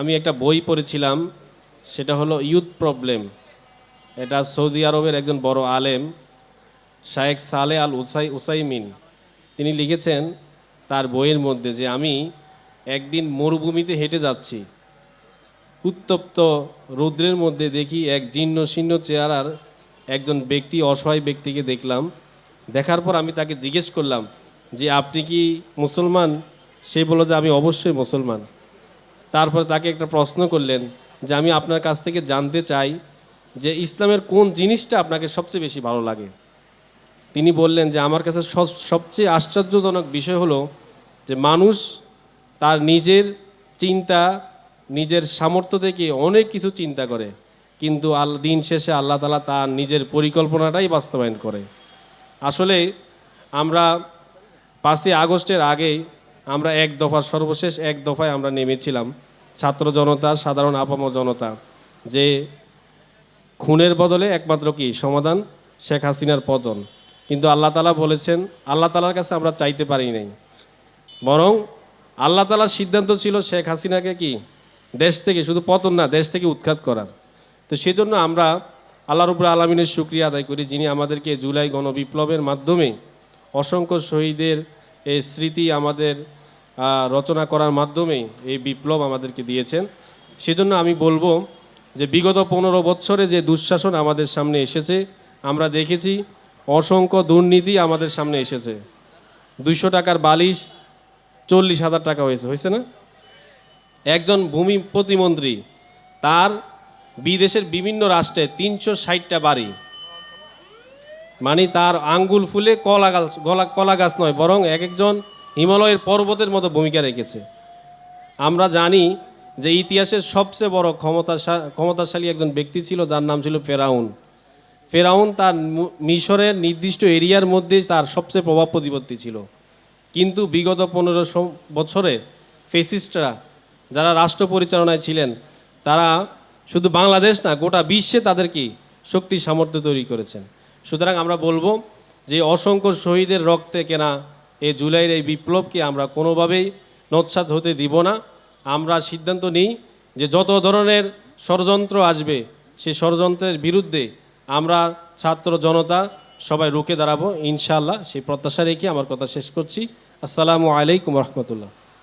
আমি একটা বই পড়েছিলাম, সেটা হলো ইউথ প্রবলেম। এটা সৌদি আরবের একজন বড় আলেম শায়েখ সালে আল উসাই উসাইমিন। তিনি লিখেছেন তার বইয়ের মধ্যে যে, আমি একদিন মরুভূমিতে হেঁটে যাচ্ছি। উত্তপ্ত রৌদ্রের মধ্যে দেখি এক জীর্ণ শীর্ণ চেহারার একজন ব্যক্তি, অসহায় ব্যক্তিকে দেখলাম। দেখার পর আমি তাকে জিজ্ঞেস করলাম যে, আপনি কি মুসলমান? সে বলল যে, আমি অবশ্যই মুসলমান। তারপর তাকে একটা প্রশ্ন করলেন যে আমি আপনার কাছ থেকে জানতে চাই যে ইসলামের কোন জিনিসটা আপনাকে সবচেয়ে বেশি ভালো লাগে? তিনি বললেন যে আমার কাছে সব- সবচেয়ে আশ্চর্যজনক বিষয় হলো যে মানুষ তার নিজের চিন্তা, নিজের সামর্থ্য থেকে অনেক কিছু চিন্তা করে, কিন্তু আল, দিন শেষে আল্লাহ তালা তার নিজের পরিকল্পনাটাই বাস্তবায়ন করে। আসলে আমরা পাঁচই আগস্টের আগেই আমরা এক দফা সর্বশেষ, এক দফায় আমরা নেমেছিলাম। ছাত্র জনতা, সাধারণ আপামর জনতা। যে খুনের বদলে একমাত্র কি? সমাধান? শেখ হাসিনার পতন। কিন্তু আল্লাহ তালা বলেছেন, আল্লাহ তালার কাছে আমরা চাইতে পারি নাই। বরং আল্লাহ তালার সিদ্ধান্ত ছিল শেখ হাসিনাকে কি? দেশ থেকে, শুধু পতন না, দেশ থেকে উৎখাত করার। তো সেজন্য আমরা আল্লাহ রুবুল আলমিনের সুক্রিয়া আদায় করি যিনি আমাদেরকে জুলাই গণবিপ্লবের মাধ্যমে অসংখ্য শহীদের এই স্মৃতি আমাদের রচনা করার মাধ্যমে এই বিপ্লব আমাদেরকে দিয়েছেন। সেজন্য আমি বলব যে বিগত পনেরো বছরে যে দুঃশাসন আমাদের সামনে এসেছে, আমরা দেখেছি অসংখ্য দুর্নীতি আমাদের সামনে এসেছে। দুইশো টাকার বালিশ চল্লিশ হাজার টাকা হয়েছে হয়েছে না? একজন ভূমি প্রতিমন্ত্রী, তার বিদেশের বিভিন্ন রাষ্ট্রে তিনশো ষাটটা বাড়ি মানে তার আঙ্গুল ফুলে কলা গাছ, গলা, কলা গাছ নয়, বরং এক একজন হিমালয়ের পর্বতের মতো ভূমিকা রেখেছে। আমরা জানি যে ইতিহাসের সবচেয়ে বড় ক্ষমতা ক্ষমতাশালী একজন ব্যক্তি ছিল, যার নাম ছিল ফেরাউন। ফেরাউন তার মিশরের নির্দিষ্ট এরিয়ার মধ্যে তার সবচেয়ে প্রভাব প্রতিপত্তি ছিল। কিন্তু বিগত পনেরো বছরে ফেসিস্টরা, যারা রাষ্ট্র পরিচালনায় ছিলেন, তারা শুধু বাংলাদেশ না, গোটা বিশ্বে তাদের কি শক্তি সামর্থ্য তৈরি করেছেন। সুতরাং আমরা বলব যে অসংখ্য শহীদের রক্তে কেনা এই জুলাইয়ের এই বিপ্লবকে আমরা কোনোভাবেই নৎসাত হতে দিব না। আমরা সিদ্ধান্ত নিই যে যত ধরনের ষড়যন্ত্র আসবে সেই ষড়যন্ত্রের বিরুদ্ধে আমরা ছাত্র জনতা সবাই রুখে দাঁড়াবো। ইনশাআল্লাহ সেই প্রত্যাশা রেখে আমার কথা শেষ করছি। আসসালামু আলাইকুম রহমতুল্লাহ।